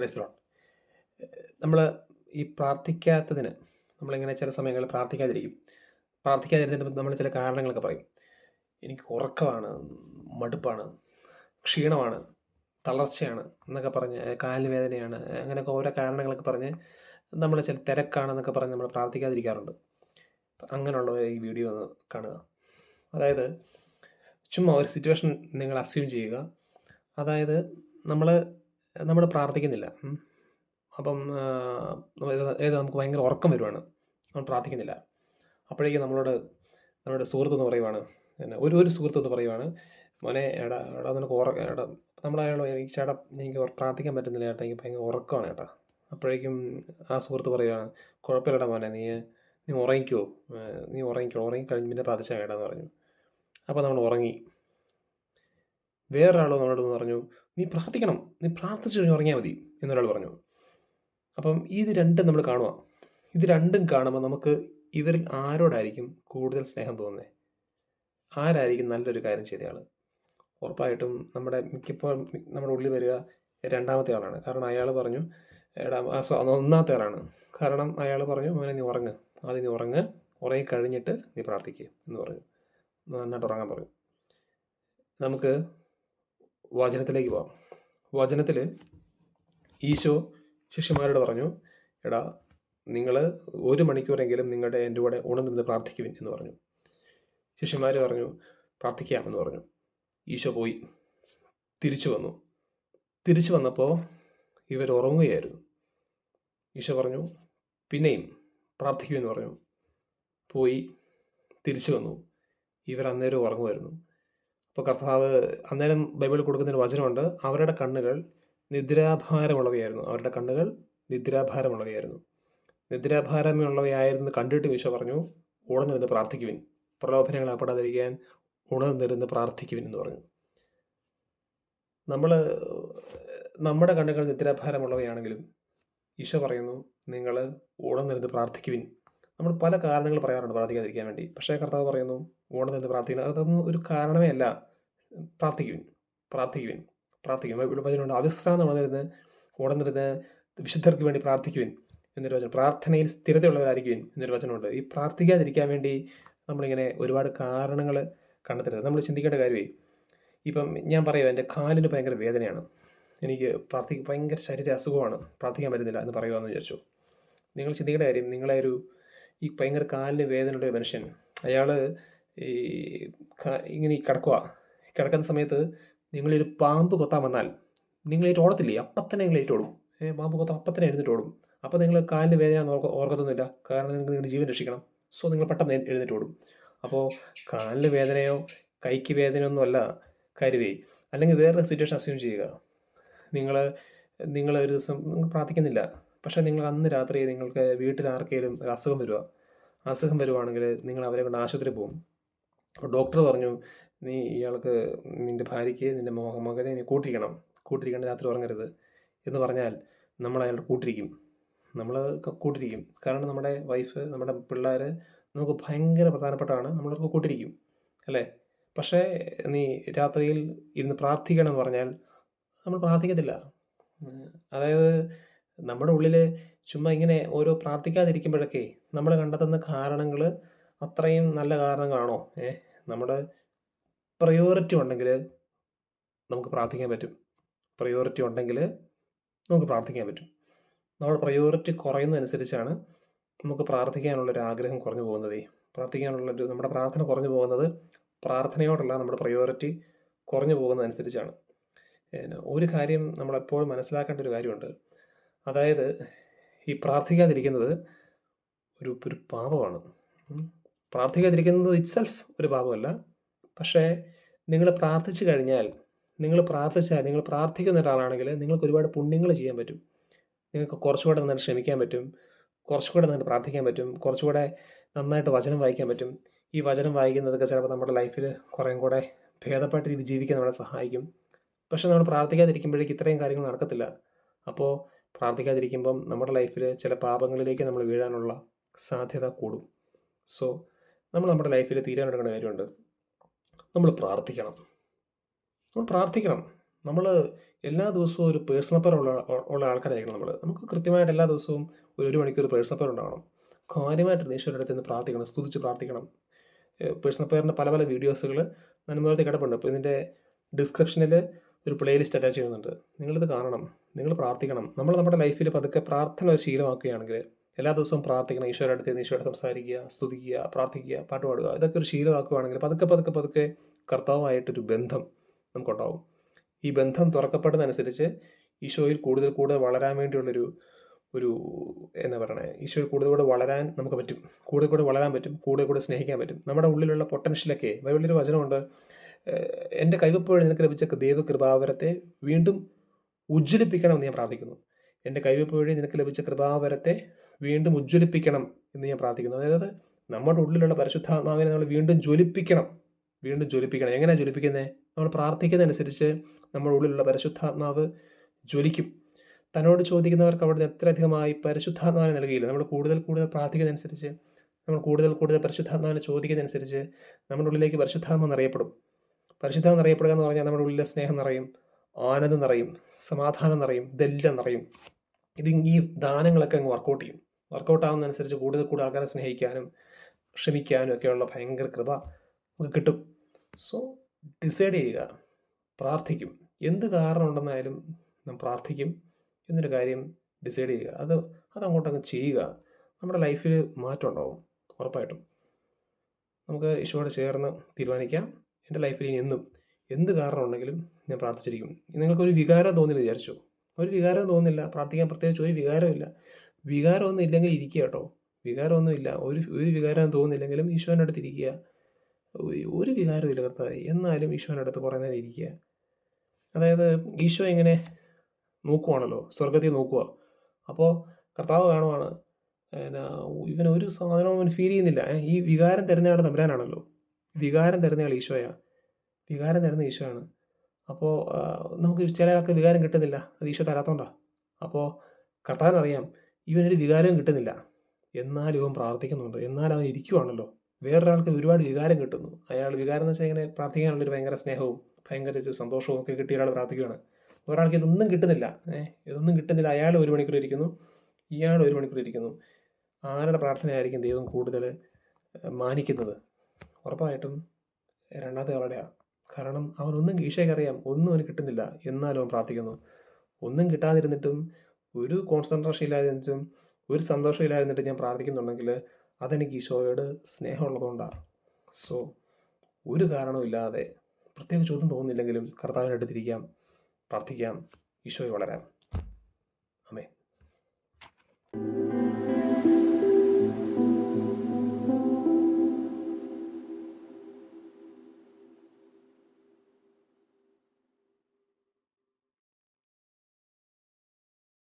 പ്രൈസ്ലോൺ നമ്മൾ ഈ പ്രാർത്ഥിക്കാത്തതിന് നമ്മളിങ്ങനെ ചില സമയങ്ങളിൽ പ്രാർത്ഥിക്കാതിരിക്കും. പ്രാർത്ഥിക്കാതിരുന്നിട്ട് നമ്മൾ ചില കാരണങ്ങളൊക്കെ പറയും. എനിക്ക് ഉറക്കമാണ് മടുപ്പാണ് ക്ഷീണമാണ് തളർച്ചയാണ് എന്നൊക്കെ പറഞ്ഞ് കാലുവേദനയാണ് വേദനയാണ് അങ്ങനെയൊക്കെ ഓരോ കാരണങ്ങളൊക്കെ പറഞ്ഞ് നമ്മൾ ചില തിരക്കാണെന്നൊക്കെ പറഞ്ഞ് നമ്മൾ പ്രാർത്ഥിക്കാതിരിക്കാറുണ്ട്. അങ്ങനെയുള്ള ഈ വീഡിയോ ഒന്ന് കാണുക. അതായത് ചുമ്മാ ഒരു സിറ്റുവേഷൻ നിങ്ങൾ അസ്യൂം ചെയ്യുക. അതായത് നമ്മൾ നമ്മൾ പ്രാർത്ഥിക്കുന്നില്ല. അപ്പം ഏത് നമുക്ക് ഭയങ്കര ഉറക്കം വരുവാണ്. നമ്മൾ പ്രാർത്ഥിക്കുന്നില്ല. അപ്പോഴേക്കും നമ്മളോട് നമ്മുടെ സുഹൃത്തെന്ന് പറയുവാണ്. പിന്നെ ഒരു ഒരു സുഹൃത്തെന്ന് പറയുവാണ് മോനെ എടാ എടാ നിനക്ക് ഉറ എടാ നമ്മൾ അയാൾ എനിക്ക് ചേട്ടാ എനിക്ക് പ്രാർത്ഥിക്കാൻ പറ്റുന്നില്ല ചേട്ടാ എനിക്ക് ഭയങ്കര ഉറക്കമാണ് ചേട്ടാ. അപ്പോഴേക്കും ആ സുഹൃത്ത് പറയുവാണ് കുഴപ്പമില്ലടാ മോനെ നീ നീ ഉറങ്ങിക്കോ. നീ ഉറങ്ങിക്കോ ഉറങ്ങി കഴിഞ്ഞ് പിന്നെ പ്രാർത്ഥിച്ചാൽ കേട്ടാന്ന് പറഞ്ഞു. അപ്പോൾ നമ്മൾ ഉറങ്ങി. വേറൊരാൾ നമ്മളോട് പറഞ്ഞു നീ പ്രാർത്ഥിക്കണം. നീ പ്രാർത്ഥിച്ചു കഴിഞ്ഞ് ഉറങ്ങിയാൽ മതി എന്നൊരാൾ പറഞ്ഞു. അപ്പം ഇത് രണ്ടും നമ്മൾ കാണുക ഇത് രണ്ടും കാണുമ്പോൾ നമുക്ക് ഇവരിൽ ആരോടായിരിക്കും കൂടുതൽ സ്നേഹം തോന്നുന്നത് ആരായിരിക്കും നല്ലൊരു കാര്യം ചെയ്തയാൾ ഉറപ്പായിട്ടും നമ്മുടെ മിക്കപ്പോൾ നമ്മുടെ ഉള്ളിൽ വരിക രണ്ടാമത്തെ ആളാണ്. കാരണം അയാൾ പറഞ്ഞു ഒന്നാമത്തെ ആളാണ്. കാരണം അയാൾ പറഞ്ഞു മോനെ നീ ഉറങ്ങ്. ആദ്യം നീ ഉറങ്ങ്. ഉറങ്ങി കഴിഞ്ഞിട്ട് നീ പ്രാർത്ഥിക്കുക എന്ന് പറഞ്ഞു. നന്നായിട്ട് ഉറങ്ങാൻ പറഞ്ഞു. നമുക്ക് വചനത്തിലേക്ക് പോവാം. വചനത്തിൽ ഈശോ ശിഷ്യന്മാരോട് പറഞ്ഞു എടാ നിങ്ങൾ ഒരു മണിക്കൂറെങ്കിലും നിങ്ങളുടെ എന്റെ കൂടെ ഉണർന്നിരുന്ന് പ്രാർത്ഥിക്കുവിൻ എന്ന് പറഞ്ഞു. ശിഷ്യന്മാർ പറഞ്ഞു പ്രാർത്ഥിക്കാമെന്ന് പറഞ്ഞു. ഈശോ പോയി. തിരിച്ചു വന്നു. തിരിച്ചു വന്നപ്പോൾ ഇവർ ഉറങ്ങുകയായിരുന്നു. ഈശോ പറഞ്ഞു പിന്നെയും പ്രാർത്ഥിക്കുമെന്ന് പറഞ്ഞു. പോയി തിരിച്ചു വന്നു. ഇവർ അന്നേരം ഉറങ്ങുമായിരുന്നു. അപ്പോൾ കർത്താവ് അന്നേരം ബൈബിളിൽ കൊടുക്കുന്ന ഒരു വചനമുണ്ട് അവരുടെ കണ്ണുകൾ നിദ്രാഭാരമുള്ളവയായിരുന്നു. അവരുടെ കണ്ണുകൾ നിദ്രാഭാരമുള്ളവയായിരുന്നു. നിദ്രാഭാരമുള്ളവയായിരുന്നു കണ്ടിട്ട് ഈശോ പറഞ്ഞു ഉണർന്നിരുന്ന് പ്രാർത്ഥിക്കുവിൻ. പ്രലോഭനങ്ങൾ അകപ്പെടാതിരിക്കാൻ ഉണർന്നിരുന്ന് പ്രാർത്ഥിക്കുവിൻ എന്ന് പറഞ്ഞു. നമ്മൾ നമ്മുടെ കണ്ണുകൾ നിദ്രാഭാരമുള്ളവയാണെങ്കിലും ഈശോ പറയുന്നു നിങ്ങൾ ഉണർന്നിരുന്ന് പ്രാർത്ഥിക്കുവിൻ. നമ്മൾ പല കാരണങ്ങൾ പറയാറുണ്ട് പ്രാർത്ഥിക്കാതിരിക്കാൻ വേണ്ടി. പക്ഷേ കർത്താവ് പറയുന്നു ഉണർന്നിരുന്ന് പ്രാർത്ഥിക്കുന്നു അതൊന്നും ഒരു കാരണമേ അല്ല. പ്രാർത്ഥിക്കുവിൻ പ്രാർത്ഥിക്കുവിൻ പ്രാർത്ഥിക്കും ഇവിടെ വചനമുണ്ട്. അവിശ്രാന്തം വളർന്നിരുന്ന് ഉണർന്നിരുന്ന് വിശുദ്ധർക്ക് വേണ്ടി പ്രാർത്ഥിക്കുവിൻ എന്നൊരു വചനം. പ്രാർത്ഥനയിൽ സ്ഥിരതയുള്ളവരായിരിക്കുവിൻ എന്നൊരു വചനമുണ്ട്. ഈ പ്രാർത്ഥിക്കാതിരിക്കാൻ വേണ്ടി നമ്മളിങ്ങനെ ഒരുപാട് കാരണങ്ങൾ കണ്ടെത്തരുത്. നമ്മൾ ചിന്തിക്കേണ്ട കാര്യമേ ഇപ്പം ഞാൻ പറയാം എന്റെ കാലിന് ഭയങ്കര വേദനയാണ്. എനിക്ക് പ്രാർത്ഥിക്കാൻ ഭയങ്കര ശരീര അസുഖമാണ്. പ്രാർത്ഥിക്കാൻ പറ്റുന്നില്ല എന്ന് പറയുമെന്ന് വിചാരിച്ചു. നിങ്ങൾ ചിന്തിക്കേണ്ട കാര്യം നിങ്ങളെ ഒരു ഈ ഭയങ്കര കാലിന് വേദനയുള്ള മനുഷ്യൻ അയാൾ ഈ ഇങ്ങനെ കിടക്കുക കിടക്കുന്ന സമയത്ത് നിങ്ങളൊരു പാമ്പ് കൊത്താൻ വന്നാൽ നിങ്ങൾ ഏറ്റവും ഓടത്തില്ലേ? അപ്പം തന്നെ നിങ്ങൾ ഏറ്റവും ഓടും. ഏഹ് പാമ്പ് കൊത്താൻ അപ്പം തന്നെ ഓടും. അപ്പോൾ നിങ്ങൾ കാലിന്റെ വേദന ഓർക്ക ഓർക്കത്തൊന്നുമില്ല. കാരണം നിങ്ങൾക്ക് നിങ്ങളുടെ ജീവൻ രക്ഷിക്കണം. സോ നിങ്ങൾ പെട്ടെന്ന് എഴുന്നിട്ട് ഓടും. അപ്പോൾ കാലിന് വേദനയോ കൈക്ക് വേദനയോ ഒന്നും അല്ല കരുതി അല്ലെങ്കിൽ വേറൊരു സിറ്റുവേഷൻ അസ്യൂം ചെയ്യുക. നിങ്ങൾ നിങ്ങൾ ഒരു ദിവസം നിങ്ങൾ പ്രാർത്ഥിക്കുന്നില്ല. പക്ഷേ നിങ്ങൾ അന്ന് രാത്രി നിങ്ങൾക്ക് വീട്ടിൽ ആർക്കെങ്കിലും ഒരു അസുഖം വരിക. അസുഖം വരുവാണെങ്കിൽ നിങ്ങൾ അവരെ കൊണ്ട് ആശുപത്രി പോകും. അപ്പോൾ ഡോക്ടർ പറഞ്ഞു നീ ഇയാൾക്ക് നിന്റെ ഭാര്യയ്ക്ക് നിന്റെ മകനെ നീ കൂട്ടിരിക്കണം. കൂട്ടിരിക്കേണ്ട രാത്രി ഉറങ്ങരുത് എന്ന് പറഞ്ഞാൽ നമ്മൾ അയാളുടെ കൂട്ടിരിക്കും. നമ്മൾ കൂട്ടിരിക്കും. കാരണം നമ്മുടെ വൈഫ് നമ്മുടെ പിള്ളേർ നമുക്ക് ഭയങ്കര പ്രധാനപ്പെട്ടാണ് നമ്മളവർക്ക് കൂട്ടിരിക്കും. അല്ലേ? പക്ഷേ നീ രാത്രിയിൽ ഇരുന്ന് പ്രാർത്ഥിക്കണം എന്ന് പറഞ്ഞാൽ നമ്മൾ പ്രാർത്ഥിക്കത്തില്ല. അതായത് നമ്മുടെ ഉള്ളിൽ ചുമ്മാ ഇങ്ങനെ ഓരോ പ്രാർത്ഥിക്കാതിരിക്കുമ്പോഴൊക്കെ നമ്മൾ കണ്ടെത്തുന്ന കാരണങ്ങൾ അത്രയും നല്ല കാരണങ്ങളാണോ? ഏഹ് നമ്മുടെ പ്രയോറിറ്റി ഉണ്ടെങ്കിൽ നമുക്ക് പ്രാർത്ഥിക്കാൻ പറ്റും. പ്രയോറിറ്റി ഉണ്ടെങ്കിൽ നമുക്ക് പ്രാർത്ഥിക്കാൻ പറ്റും. നമ്മുടെ പ്രയോറിറ്റി കുറയുന്നതനുസരിച്ചാണ് നമുക്ക് പ്രാർത്ഥിക്കാനുള്ളൊരു ആഗ്രഹം കുറഞ്ഞു പോകുന്നതേ. പ്രാർത്ഥിക്കാനുള്ളൊരു നമ്മുടെ പ്രാർത്ഥന കുറഞ്ഞു പോകുന്നത് പ്രാർത്ഥനയോടുള്ള നമ്മുടെ പ്രയോറിറ്റി കുറഞ്ഞു പോകുന്നതനുസരിച്ചാണ്. ഒരു കാര്യം നമ്മളെപ്പോഴും മനസ്സിലാക്കേണ്ട ഒരു കാര്യമുണ്ട്. അതായത് ഈ പ്രാർത്ഥിക്കാതിരിക്കുന്നത് ഒരു ഒരു പാപമാണ്. പ്രാർത്ഥിക്കാതിരിക്കുന്നത് ഇറ്റ്സെൽഫ് ഒരു പാപമല്ല. പക്ഷേ നിങ്ങൾ പ്രാർത്ഥിച്ചു കഴിഞ്ഞാൽ നിങ്ങൾ പ്രാർത്ഥിച്ചാൽ നിങ്ങൾ പ്രാർത്ഥിക്കുന്ന ഒരാളാണെങ്കിൽ നിങ്ങൾക്ക് ഒരുപാട് പുണ്യങ്ങൾ ചെയ്യാൻ പറ്റും. നിങ്ങൾക്ക് കുറച്ചുകൂടെ നന്നായിട്ട് ശ്രമിക്കാൻ പറ്റും. കുറച്ചുകൂടെ നന്നായിട്ട് പ്രാർത്ഥിക്കാൻ പറ്റും. കുറച്ചുകൂടെ നന്നായിട്ട് വചനം വായിക്കാൻ പറ്റും. ഈ വചനം വായിക്കുന്നതൊക്കെ ചിലപ്പോൾ നമ്മുടെ ലൈഫിൽ കുറേ കൂടെ ഭേദപ്പെട്ട രീതി ജീവിക്കാൻ നമ്മളെ സഹായിക്കും. പക്ഷെ നമ്മൾ പ്രാർത്ഥിക്കാതിരിക്കുമ്പോഴേക്ക് ഇത്രയും കാര്യങ്ങൾ നടക്കത്തില്ല. അപ്പോൾ പ്രാർത്ഥിക്കാതിരിക്കുമ്പം നമ്മുടെ ലൈഫിൽ ചില പാപങ്ങളിലേക്ക് നമ്മൾ വീഴാനുള്ള സാധ്യത കൂടും. സോ നമ്മൾ നമ്മുടെ ലൈഫിൽ തീരുമാനമെടുക്കേണ്ട കാര്യമുണ്ട്. നമ്മൾ പ്രാർത്ഥിക്കണം. നമ്മൾ പ്രാർത്ഥിക്കണം. നമ്മൾ എല്ലാ ദിവസവും ഒരു പേഴ്സണൽ പവർ ഉള്ള ഉള്ള ആൾക്കാരായിരിക്കണം നമ്മൾ. നമുക്ക് കൃത്യമായിട്ട് എല്ലാ ദിവസവും ഒരു ഒരു മണിക്കൂർ പേഴ്സണൽ പവർ ഉണ്ടാവണം. കാര്യമായിട്ട് ഈശ്വരന്റെ അടുത്ത് നിന്ന് പ്രാർത്ഥിക്കണം സ്തുതിച്ച് പ്രാർത്ഥിക്കണം. പേഴ്സണൽ പേറിന്റെ പല പല വീഡിയോസുകൾ മുമ്പത്തെ കിടപ്പുണ്ട്. അപ്പോൾ ഇതിന്റെ ഡിസ്ക്രിപ്ഷനിൽ ഒരു പ്ലേലിസ്റ്റ് അറ്റാച്ച് ചെയ്യുന്നുണ്ട്. നിങ്ങളിത് കാണണം. നിങ്ങൾ പ്രാർത്ഥിക്കണം. നമ്മൾ നമ്മുടെ ലൈഫിൽ പതുക്കെ പ്രാർത്ഥന ഒരു ശീലമാക്കുകയാണെങ്കിൽ എല്ലാ ദിവസവും പ്രാർത്ഥിക്കണം ഈശോയുടെ അടുത്ത് സംസാരിക്കുക സ്തുതിക്കുക പ്രാർത്ഥിക്കുക പാട്ട് പാടുക. ഇതൊക്കെ ഒരു ശീലമാക്കുകയാണെങ്കിൽ പതുക്കെ പതുക്കെ പതുക്കെ കർത്താവായിട്ടൊരു ബന്ധം നമുക്കുണ്ടാവും. ഈ ബന്ധം തുറക്കപ്പെട്ടതനുസരിച്ച് ഈശോയിൽ കൂടുതൽ കൂടുതൽ വളരാൻ വേണ്ടിയുള്ളൊരു ഒരു എന്നാ പറയണേ ഈശോയിൽ കൂടുതൽ കൂടെ വളരാൻ നമുക്ക് പറ്റും. കൂടുതൽ കൂടെ വളരാൻ പറ്റും കൂടുതൽ കൂടെ സ്നേഹിക്കാൻ പറ്റും. നമ്മുടെ ഉള്ളിലുള്ള പൊട്ടൻഷ്യലൊക്കെ ബൈബിളിലൊരു വചനമുണ്ട് എന്റെ കൈവപ്പോഴും നിനക്ക് ലഭിച്ച ദൈവകൃപാവരത്തെ വീണ്ടും ഉജ്ജ്വലിപ്പിക്കണമെന്ന് ഞാൻ പ്രാർത്ഥിക്കുന്നു. എന്റെ കൈവപ്പോഴും നിനക്ക് ലഭിച്ച കൃപാവരത്തെ വീണ്ടും ഉജ്ജ്വലിപ്പിക്കണം എന്ന് ഞാൻ പ്രാർത്ഥിക്കുന്നു. അതായത് നമ്മുടെ ഉള്ളിലുള്ള പരിശുദ്ധാത്മാവിനെ നമ്മൾ വീണ്ടും ജ്വലിപ്പിക്കണം. വീണ്ടും ജ്വലിപ്പിക്കണം. എങ്ങനെയാണ് ജ്വലിപ്പിക്കുന്നത് നമ്മൾ പ്രാർത്ഥിക്കുന്നതനുസരിച്ച് നമ്മുടെ ഉള്ളിലുള്ള പരിശുദ്ധാത്മാവ് ജ്വലിക്കും. തന്നോട് ചോദിക്കുന്നവർക്ക് അവിടുന്ന് എത്രയധികമായി പരിശുദ്ധാത്മാവിനെ നൽകിയില്ല. നമ്മൾ കൂടുതൽ കൂടുതൽ പ്രാർത്ഥിക്കുന്നതനുസരിച്ച് നമ്മൾ കൂടുതൽ കൂടുതൽ പരിശുദ്ധാത്മാവിനെ ചോദിക്കുന്നതനുസരിച്ച് നമ്മുടെ ഉള്ളിലേക്ക് പരിശുദ്ധാത്മ നിറയപ്പെടും. പരിശുദ്ധാത്മ നിറയപ്പെടുക എന്ന് പറഞ്ഞാൽ നമ്മുടെ ഉള്ളിലെ സ്നേഹം നിറയും ആനന്ദം നിറയും സമാധാനം നിറയും ഇതെല്ലാം നിറയും. ഇത് ഈ ദാനങ്ങളൊക്കെ അങ്ങ് വർക്കൗട്ട് ചെയ്യും. വർക്കൗട്ട് ആവുന്നതനുസരിച്ച് കൂടുതൽ കൂടുതൽ ആൾക്കാരെ സ്നേഹിക്കാനും ക്ഷമിക്കാനും ഒക്കെയുള്ള ഭയങ്കര കൃപ നമുക്ക് കിട്ടും. സോ ഡിസൈഡ് ചെയ്യുക. പ്രാർത്ഥിക്കും. എന്ത് കാരണം ഉണ്ടെന്നായാലും നാം പ്രാർത്ഥിക്കും. എന്നൊരു കാര്യം ഡിസൈഡ് ചെയ്യുക. അത് അതങ്ങോട്ടങ്ങ് ചെയ്യുക. നമ്മുടെ ലൈഫിൽ മാറ്റം ഉണ്ടാവും ഉറപ്പായിട്ടും. നമുക്ക് ഈശോയോട് ചേർന്ന് തീരുമാനിക്കാം. എന്റെ ലൈഫിൽ ഇനി എന്നും എന്ത് കാരണം ഉണ്ടെങ്കിലും ഞാൻ പ്രാർത്ഥിച്ചിരിക്കും. നിങ്ങൾക്കൊരു വികാരം തോന്നില്ല വിചാരിച്ചു. ഒരു വികാരം തോന്നില്ല. പ്രാർത്ഥിക്കാൻ പ്രത്യേകിച്ച് ഒരു വികാരമില്ല വികാരമൊന്നും ഇല്ലെങ്കിൽ ഇരിക്കുക കേട്ടോ. വികാരമൊന്നും ഇല്ല. ഒരു ഒരു വികാരം തോന്നുന്നില്ലെങ്കിലും ഈശോന്റെ അടുത്ത് ഇരിക്കുക. ഒരു- വികാരവും വികാരമില്ല കർത്താവ്. എന്നാലും ഈശോന്റെ അടുത്ത് കുറേ നേരം ഇരിക്കുക. അതായത് ഈശോ ഇങ്ങനെ നോക്കുവാണല്ലോ. സ്വർഗത്തിൽ നോക്കുക അപ്പോൾ കർത്താവ് കാണുവാണ്. എന്നാ ഇവൻ ഒരു സാധനവും ഫീൽ ചെയ്യുന്നില്ല. ഈ വികാരം തരുന്നയാൾ തമ്പുരാനാണല്ലോ. വികാരം തരുന്നയാൾ ഈശോയാണ് വികാരം തരുന്ന ഈശോയാണ്. അപ്പോൾ നമുക്ക് ചില ആൾക്ക് വികാരം കിട്ടുന്നില്ല. അത് ഈശോ തരാത്തോണ്ടാ. അപ്പോൾ കർത്താവിനറിയാം. ഇവനൊരു വികാരം കിട്ടുന്നില്ല. എന്നാലും ഇവൻ പ്രാർത്ഥിക്കുന്നുണ്ട്. എന്നാൽ അവൻ ഇരിക്കുവാണല്ലോ. വേറൊരാൾക്ക് ഒരുപാട് വികാരം കിട്ടുന്നു. അയാൾ വികാരം എന്ന് വെച്ചാൽ ഇങ്ങനെ പ്രാർത്ഥിക്കാനുള്ളൊരു ഭയങ്കര സ്നേഹവും ഭയങ്കര ഒരു സന്തോഷവും ഒക്കെ കിട്ടിയ ഒരാൾ പ്രാർത്ഥിക്കുകയാണ് ഒരാൾക്ക് ഇതൊന്നും കിട്ടുന്നില്ല. ഏഹ് ഇതൊന്നും കിട്ടുന്നില്ല. അയാൾ ഒരു മണിക്കൂർ ഇരിക്കുന്നു. ഇയാൾ ഒരു മണിക്കൂർ ഇരിക്കുന്നു. ആരുടെ പ്രാർത്ഥനയായിരിക്കും ദൈവം കൂടുതൽ മാനിക്കുന്നത്? ഉറപ്പായിട്ടും രണ്ടാമത്തെ ആളുടെയാണ് കാരണം അവനൊന്നും ഈശോയ്ക്ക് അറിയാം. ഒന്നും അവന് കിട്ടുന്നില്ല. എന്നാലും അവൻ പ്രാർത്ഥിക്കുന്നു. ഒന്നും കിട്ടാതിരുന്നിട്ടും ഒരു കോൺസെൻട്രേഷൻ ഇല്ലാതിരുന്നിട്ടും ഒരു സന്തോഷം ഇല്ലാതിരുന്നിട്ട് ഞാൻ പ്രാർത്ഥിക്കുന്നുണ്ടെങ്കിൽ അതെനിക്ക് ഈശോയോട് സ്നേഹമുള്ളതുകൊണ്ടാണ്. സോ ഒരു കാരണവുമില്ലാതെ പ്രത്യേകിച്ച് ഒന്നും തോന്നുന്നില്ലെങ്കിലും കർത്താവിനടുത്തിരിക്കാം പ്രാർത്ഥിക്കാം ഈശോയെ വളരാം. അമേ